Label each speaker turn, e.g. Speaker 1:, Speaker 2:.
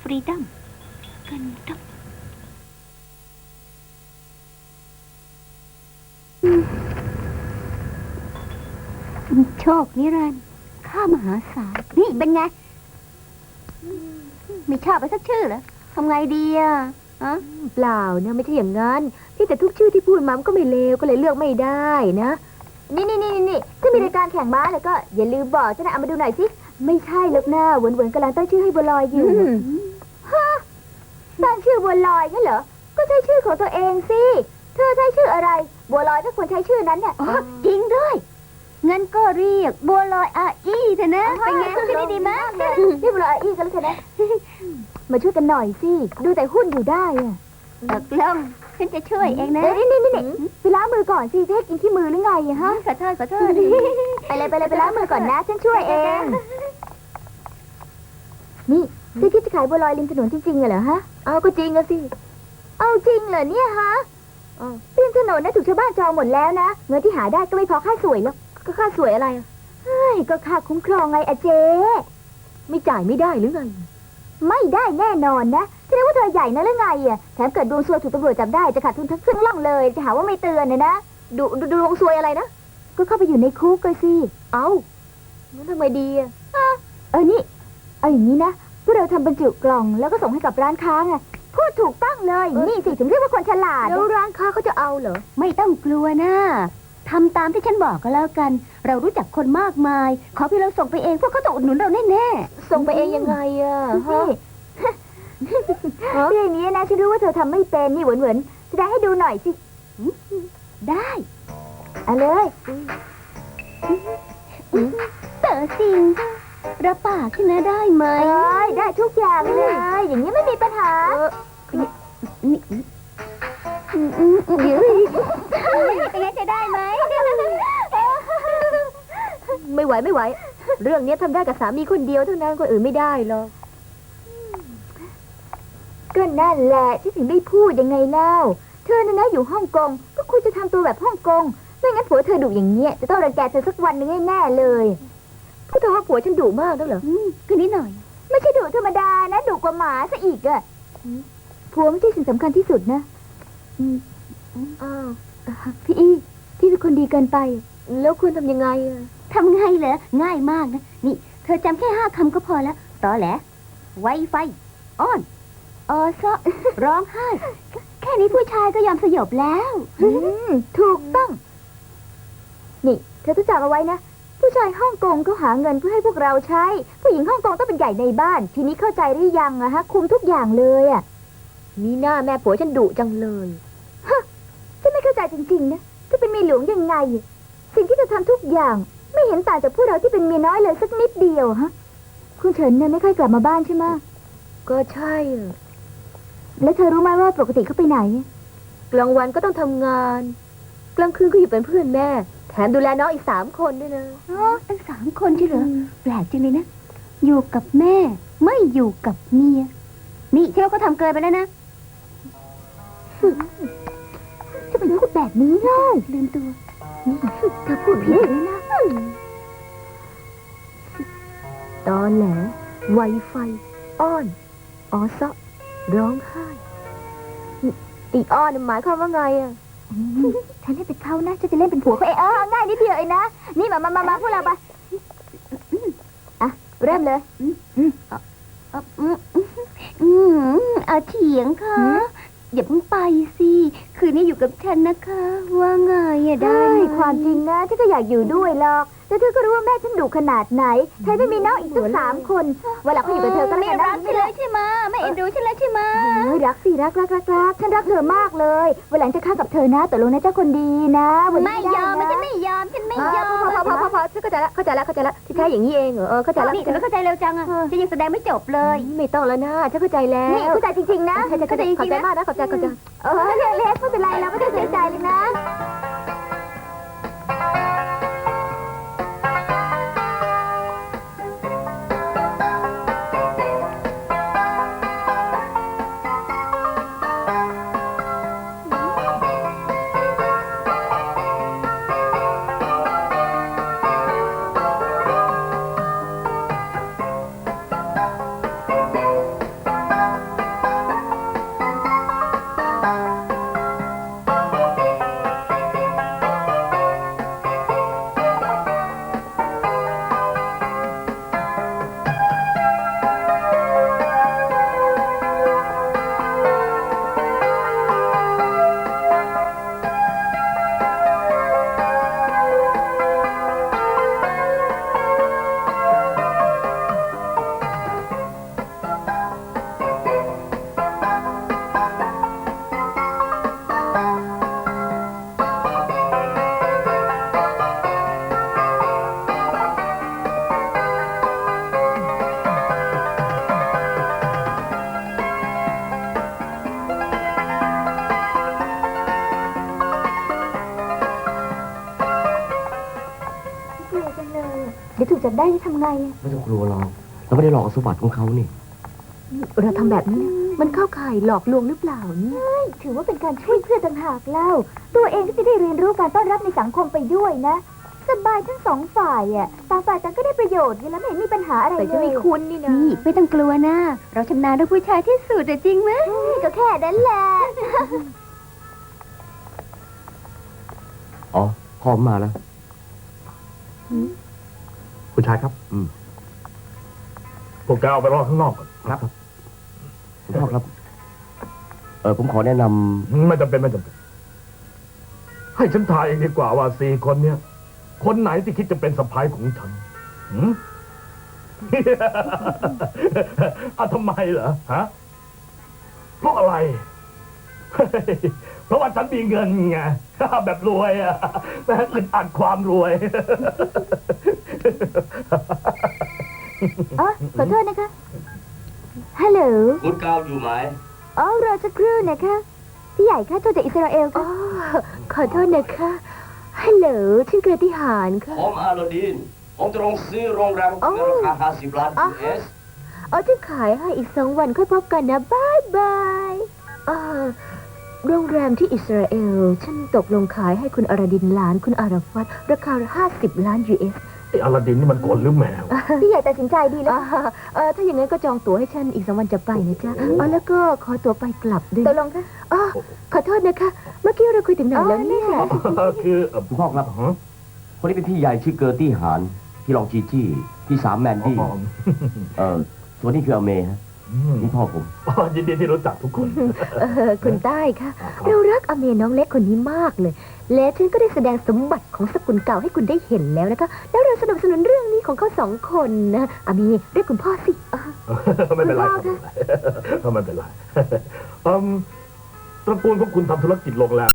Speaker 1: ฟรีดัมกันดัมโชคนิรันดร์ข้ามหาศาลนี่เป็นไง ไม่ชอบไปสักชื่อเหรอทำไงดีอะอะ
Speaker 2: เปล่านะไม่ใช่อย่างนั้นพี่แต่ทุกชื่อที่พูดมามันก็ไม่เลวก็เลยเลือกไม่ได้นะ นี่นี่นี่นี่ถ้ามีรายการแข่งม้าแล้วก็อย่าลืมบอกจะนะเอามาดูหน่อยสิ ไม่ใช่หรอกนะหวนหวนๆกำลังตั้งชื่อให้บัวลอยอยู่ บัวลอยงั้นเหรอ ก็ใช้ชื่อของตัวเองสิ เธอใช้ชื่ออะไร บัวลอยก็ควรใช้ชื่อนั้นเนี่ย
Speaker 1: อ๋อจริงด้วย งั้นก็เรียกบัวลอยอาอี้เถอะนะ เป็นไงชื่อนี้ดีมาก
Speaker 2: นี่บัวลอยอีกก็แล้วกันนะ มาช่วยกันหน่อยสิ ดูแต่หุ้นอยู่ได้อะ
Speaker 1: ตกลงฉันจะช่วยเองนะ
Speaker 2: เอ้ยนี่นี่นี่ไปล้างมือก่อนสิจะให้กินที่มือหรือไงอะฮะ
Speaker 1: ขอโทษขอโทษ
Speaker 2: ไปเลยไปเลยไปล้างมือก่อนนะ ฉันช่วยเองนี่เธอคิด จะขายบัวลอยริมถนนจริงๆเหรอฮะ เอาก็จริงอะสิ เอาจริงเหรอเนี่ยฮะริมถนนน่ะถูกชาวบ้านจองหมดแล้วนะ เงินที่หาได้ก็ไม่พอค่าสวยแล้ว ก็ค่าสวยอะไรเฮ้ยก็ค่าคุ้มครองไงอะเจ๊ไม่จ่ายไม่ได้หรือไง ไม่ได้แน่นอนนะแสดงว่าเธอใหญ่นะหรือไงอะแถมเกิดดวงซวยถูกตำรวจจับได้จะขาดทุนทั้งครึ่งล่องเลย จะหาว่าไม่เตือนนะนะดูดูดวงซวยอะไรนะ ก็เข้าไปอยู่ในคุกก็สิ เอางั้นทำไมดีอะเออนี่ เอาอย่างนี้นะ พวกเราทำบรรจุกล่องแล้วก็ส่งให้กับร้านค้าไงพูดถูกต้องเลย นี่สิถึงเรียกว่าคนฉลาด แล้วร้านค้าเขาจะเอาเหรอ
Speaker 1: ไม่ต้องกลัวนะทำตามที่ฉันบอกก็แล้วกัน เรารู้จักคนมากมาย ขอเพี่เราส่งไปเองพวกเขาต้องอุดหนุนเราแน่
Speaker 2: ส่งไปเองยังไงอะฮะ เรื่องนี้นะฉันรู้ว่าเธอทำไม่เป็นนี่เหวินๆแสดงให้ดูหน่อยสิ
Speaker 1: ๆได้
Speaker 2: เอาเลย
Speaker 1: เต๋อสิง รับปากขึ้นนะได้ไหม
Speaker 2: เอ้ยได้ทุกอย่างเลย อย่างนี้ไม่มีปัญหา
Speaker 1: นี่อืมอืมอืมเดี๋ยวเป็นไงจะได้ไหม
Speaker 2: ไม่ไหวไม่ไหว เรื่องนี้ทำได้กับสามีคนเดียวเท่านั้นคนอื่นไม่ได้หรอกก็นั่นแหละที่ถึงได้พูดยังไงเล่า เธอน่ะนะอยู่ฮ่องกง ก็ควรจะทำตัวแบบฮ่องกงไม่งั้นผัวเธอดุอย่างเงี้ยจะต้องรังแกเธอสักวันหนึ่งแน่ๆเลย พูดเธอว่าผัวฉันดุมากแล้วเหรอ
Speaker 1: อืมก็นิดหน่อย
Speaker 2: ไม่ใช่ดุธรรมดานะดุกว่าหมาซะอีกอะผัวไม่ใช่สิ่งสำคัญที่สุดนะอืมอ้าวพี่อีพี่เป็นคนดีเกินไป แล้วควรทำยังไงอะ
Speaker 1: ทำไงเหรอ ง่ายมากนะ นี่ เธอจำแค่ห้าคำก็พอแล้วตอแหลไวไฟ อ้อนออซะร้องไห้ แค่นี้ผู้ชายก็ยอมสยบแล้ว
Speaker 2: อืมถูกต้อง นี่ เธอต้องจำเอาไว้นะ ผู้ชายฮ่องกงเขาหาเงินเพื่อให้พวกเราใช้ ผู้หญิงฮ่องกงต้องเป็นใหญ่ในบ้าน ทีนี้เข้าใจหรือยังอะฮะ คุมทุกอย่างเลยอะมีหน้าแม่ผัวฉันดุจังเลยฮะฉันไม่เข้าใจจริงๆนะจะเป็นเมียหลวงยังไง สิ่งที่เธอทำทุกอย่าง ไม่เห็นต่างจากพวกเราที่เป็นเมียน้อยเลยสักนิดเดียวฮะ คุณเฉินเนี่ยไม่ค่อยกลับมาบ้านใช่ไหมก็ใช่แล้วเธอรู้ไหมว่าปกติเขาไปไหน กลางวันก็ต้องทำงาน กลางคืนก็อยู่เป็นเพื่อนแม่ แถมดูแลน้องอีกสามคนด้วยนะ
Speaker 1: อ๋อตั้งสามคนใช่เหรอแปลกจังเลยนะ อยู่กับแม่ ไม่อยู่กับเมีย นี่เที่ยวก็ทำเกินไปแล้วนะ
Speaker 2: จะไปพูดแบบนี้เลย
Speaker 1: ลืมตัว
Speaker 2: นี่เธอพูดผิดเลยนะตอนแหลไวไฟ อ้อนอ๋อซะร้องไห้ อีอ้อนหมายความว่าไงอะ ฉันเล่นเป็นเขานะฉันจะเล่นเป็นผัวเขาเองเออง่ายนิดเดียวเองนะ นี่มามามามาพวกเราไปอะ เริ่มเลย
Speaker 1: อืมอืมอืมเอาเถียงค่ะ
Speaker 2: หืม
Speaker 1: อย่าเพิ่งไปสิ คืนนี้อยู่กับฉันนะคะ ว่าไงอะได้
Speaker 2: ได้
Speaker 1: ไหม
Speaker 2: ความจริงนะฉันก็อยากอยู่ด้วยหรอก แต่เธอก็รู้ว่าแม่ฉันดุขนาดไหน เธอไม่มีน้องอีกตั้งสามคนเวลาเขาอยู่กับเธอก็
Speaker 1: ไม่
Speaker 2: แล้วกัน
Speaker 1: รั
Speaker 2: นะ
Speaker 1: กฉันแล้วใช่ไหมไม่เอ็นดูฉันแล้วใช่ไหม
Speaker 2: โอ้ยรักสิรักรักรักรักฉันรักเธอมากเลยวันหลังจะฆ่ากับเธอนะตกลงนะเจ้าคนดีนะวันนี้
Speaker 1: ไม่ยอม
Speaker 2: ด้
Speaker 1: ฉัน
Speaker 2: นะ
Speaker 1: ไม่ยอมฉันไม่
Speaker 2: อ่าย
Speaker 1: อม
Speaker 2: พอพอพอพอพอฉันเข้าใจแล้วเข้าใจแล้วเข้าใจแล้วที่แท้อย่างนี้เองเหรอเออเข้าใจแล้ว
Speaker 1: นี่ทำไมเข้าใจเร็วจังอะฉันยังแสดงไม่จบเลย
Speaker 2: ไม่ต้องแล้วนะฉันเข้าใจแล้ว
Speaker 1: นี่เข้าใจจริงๆนะ
Speaker 2: เข้าใจเข้าใจ
Speaker 1: เข้าใจจริงๆนะ
Speaker 2: ขอบใจมากนะขอบใจขอบใจ
Speaker 3: จับได้จะทำไงอะ
Speaker 4: ไม่ต้องกลัวหรอกเราไม่ได้หลอกเอาสมบัติของเขานี่
Speaker 3: เราทำแบบนี้นะมันเข้าข่ายหลอกลวงหรือเปล่าเนี่ย ถือว่าเป็นการช่วยเพื่อนต่างหากเล่า ตัวเองก็จะได้เรียนรู้การต้อนรับในสังคมไปด้วยนะ สบายทั้งสองฝ่ายอะต่างฝ่ายต่างก็ได้ประโยชน์กันแล้วไม่เห็นมีปัญหาอะไรเลย
Speaker 2: แต่จะมีคุณนี่นะ
Speaker 1: นี่ไม่ต้องกลัวนะ เราชำนาญเรื่องผู้ชายที่สุดอะจริงไหม
Speaker 3: ก็แค่นั้นแหละ
Speaker 4: อ๋อพ่อผมมาแล้ว
Speaker 5: คุณชายครับ
Speaker 4: อืม
Speaker 5: พวกแกเอาไปรอข้างนอกก่อน
Speaker 4: ครับคุณพ่อครับ เออผมขอแนะนำ
Speaker 5: ไม่จำเป็นไม่จำเป็น ให้ฉันทายเองดีกว่าว่าสี่คนเนี่ย คนไหนที่คิดจะเป็นสะพ้ายของฉันหืม อะทำไมเหรอฮะเพราะอะไรเฮ้ยเพราะว่าฉันมีเงินไง แบบรวยอะแต่อึดอัดความรวย
Speaker 3: อ๋อขอโทษนะคะ ฮัลโหล
Speaker 4: คุณกาวอยู่ไหม
Speaker 3: อ๋อรอสักครู่นะคะ พี่ใหญ่ค่ะโทรจากอิสราเอลค่ะขอโทษนะคะ ฮัลโหลชื่อกระติหารค่ะ
Speaker 4: ผมอาโลดิน ผมจะลงซื้อโรงแรม
Speaker 3: อ๋อ
Speaker 4: ในราคา50ล้าน US
Speaker 3: เอาจะขายให้อีกสองวันค่อยพบกันนะบายบายอ่าโรงแรมที่อิสราเอล ฉันตกลงขายให้คุณอารดินหลานคุณอาราฟัตราคา 50 ล้าน US
Speaker 5: ไอ้อลาดินนี่มันโกนหรือแมว
Speaker 3: พี่ใหญ่ตัดสินใจดีแล้วเออถ้าอย่างนั้นก็จองตั๋วให้ฉันอีกสองวันจะไปนะจ๊ะอ๋อแล้วก็ขอตั๋วไปกลับด้วยตกลงค่ะอ๋อขอโทษนะคะ เมื่อกี้เราคุยถึงไหนแล้วเนี่ย
Speaker 5: คือเอ่อ
Speaker 4: คุณพ่อครับ
Speaker 5: ฮะ
Speaker 4: คนนี้เป็นพี่ใหญ่ชื่อเกอร์ตี้หานพี่รองจีจี้พี่สามแมนดี้
Speaker 5: อ๋อ
Speaker 4: เออส่วนนี้คืออเมฮะ
Speaker 5: อืม
Speaker 4: นี่พ่อผม
Speaker 5: อ๋อยินดีที่รู้จักทุกคน
Speaker 3: เออคุณใต้ค่ะ เรารักอเมน้องเล็กคนนี้มากเลย และฉันก็ได้แสดงสมบัติของสกุลเก่าให้คุณได้เห็นแล้วนะคะ แล้วเราสนับสนุนเรื่องนี้ของเขาสองคนนะอเมเรียกคุณพ่อสิอะ
Speaker 5: ไม่เป็นไร
Speaker 3: คุณพ่อ
Speaker 5: ครับไม่เป็นไรเอิ่มตระกูลของคุณทำธุรกิจโรงแรม